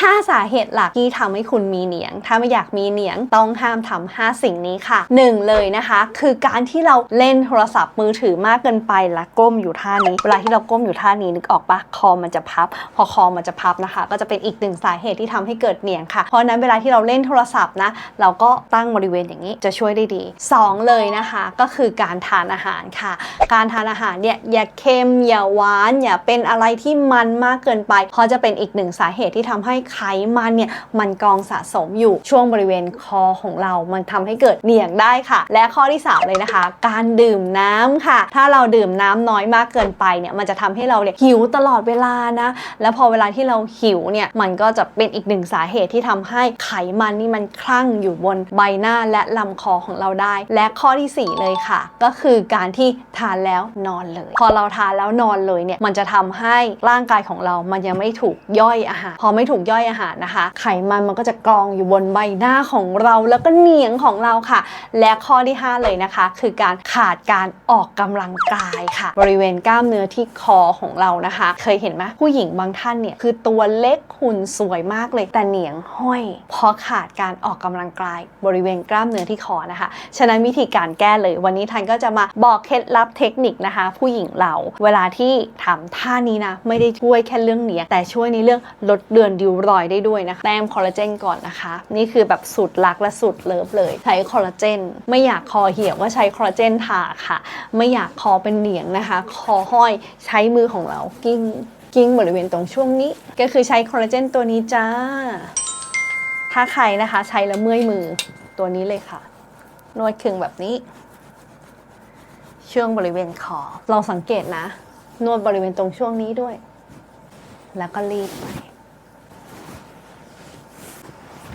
5 สาเหตุหลักที่ทำให้คุณมีเหนียง ถ้าไม่อยากมีเหนียงต้องห้ามทำ5สิ่งนี้ค่ะ 1 เลยนะคะ คือการที่เราเล่นโทรศัพท์มือถือมากเกินไปและก้มอยู่ท่านี้ เวลาที่เราก้มอยู่ท่านี้นึกออกปะคอมันจะพับ พอคอมันจะพับนะคะ ก็จะเป็นอีกหนึ่งสาเหตุที่ทำให้เกิดเหนียงค่ะ เพราะนั้นเวลาที่เราเล่นโทรศัพท์นะเราก็ตั้งบริเวณอย่างนี้จะช่วยได้ดี 2 เลยนะคะก็คือการทานอาหารค่ะ การทานอาหารเนี่ยอย่าเค็มอย่าหวาน อย่าเป็นอะไรที่มันมากเกินไปเพราะจะเป็นอีกหนึ่งสาเหตุที่ทำให้ไขมันเนี่ยมันกองสะสมอยู่ช่วงบริเวณคอของเรา มันทำให้เกิดเหนียงได้ค่ะ และข้อที่ 3 เลยนะคะ การดื่มน้ำค่ะ ถ้าเราดื่มน้ำน้อยมากเกินไปเนี่ยมันจะทำให้เราเนี่ยหิวตลอดเวลานะ แล้วพอเวลาที่เราหิวเนี่ยมันก็จะเป็นอีกหนึ่งสาเหตุที่ทำให้ไขมันนี่มันคลั่งอยู่บนใบหน้าและลำคอของเราได้ และข้อทีสี่ 4 เลยค่ะ ก็คือการที่ทานแล้วนอนเลย พอเราทานแล้วนอนเลยเนี่ยมันจะทำให้ร่างกายของเรามันยังไม่ถูกย่อยอาหารพอไม่ถูกย่อยอาหารนะคะ ไขมันมันก็จะกองอยู่บนใบหน้าของเราแล้วก็เหนียงของเราค่ะ และข้อที่ 5 เลยนะคะ คือการขาดการออกกำลังกายค่ะ บริเวณกล้ามเนื้อที่คอของเรานะคะ เคยเห็นไหมผู้หญิงบางท่านเนี่ยคือตัวเล็กหุ่นสวยมากเลย แต่เหนียงห้อยเพราะขาดการออกกำลังกาย บริเวณกล้ามเนื้อที่คอนะคะ ฉะนั้นวิธีการแก้เลย วันนี้ทันก็จะมาบอกเคล็ดลับเทคนิคนะคะ ผู้หญิงเราเวลาที่ทำท่านี้นะไม่ได้ช่วยแค่เรื่องเหนียงแต่ช่วยในเรื่องลดเดือนดิวรอยได้ด้วยนะคะแต้มคอลลาเจนก่อนนะคะ นี่คือแบบสุดรักและสุดเลิฟเลย ใช้คอลลาเจน ไม่อยากคอเหี่ยวก็ใช้คอลลาเจนทาค่ะ ไม่อยากคอเป็นเหนียงนะคะ คอห้อยใช้มือของเรากิ้งกิ้งบริเวณตรงช่วงนี้ ก็คือใช้คอลลาเจนตัวนี้จ้า ถ้าใครนะคะใช้แล้วเมื่อยมือตัวนี้เลยค่ะ นวดคึงแบบนี้ ช่วงบริเวณคอลองสังเกตนะ นวดบริเวณตรงช่วงนี้ด้วย แล้วก็รีดไป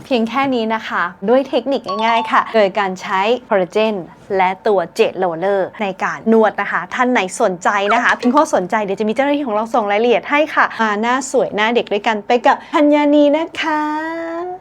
เพียงแค่นี้นะคะ ด้วยเทคนิคง่ายๆค่ะ โดยการใช้คอลลาเจนและตัวเจลโรลเลอร์ในการนวดนะคะ ท่านไหนสนใจนะคะพิมพ์ข้อสนใจเดี๋ยวจะมีเจ้าหน้าที่ของเราส่งรายละเอียดให้ค่ะมาหน้าสวยหน้าเด็กด้วยกันไปกับพัญญานีนะคะ